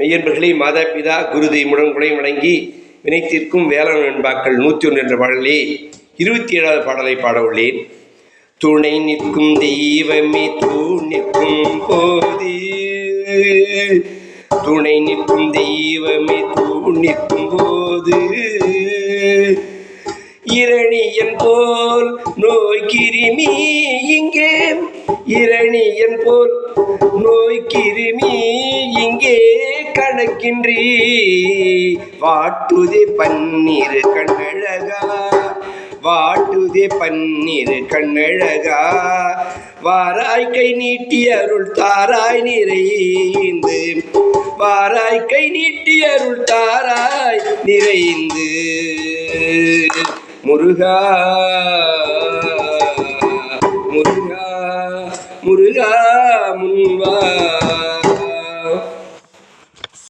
மெய்யன்பர்களே மாதா பிதா குருதை தெய்வமுடன் வணங்கி வினைத்திற்கும் வேளாண் நண்பாக்கள் நூற்றி ஒன்று என்ற பாடலே இருபத்தி ஏழாவது பாடலை பாட உள்ளேன் துணை நிற்கும் தெய்வமே தூண் நிற்கும் போது. துணை நிற்கும் தெய்வமே தூண் நிற்கும் போது. இரணியன் போல் நோய் கிருமி இங்கே. இரணியன் போல் நோய் கிருமி கணக்கின்றி வாட்டுதே பன்னீர் கண்ணழகா. வாட்டுதே பன்னீர் கண்ணழகா. வாராய் கை நீட்டி அருள் தாராய் நிறைந்து. வாராய் கை நீட்டி அருள் தாராய் நிறைந்து. முருகா முருகா முருகா முன்வா.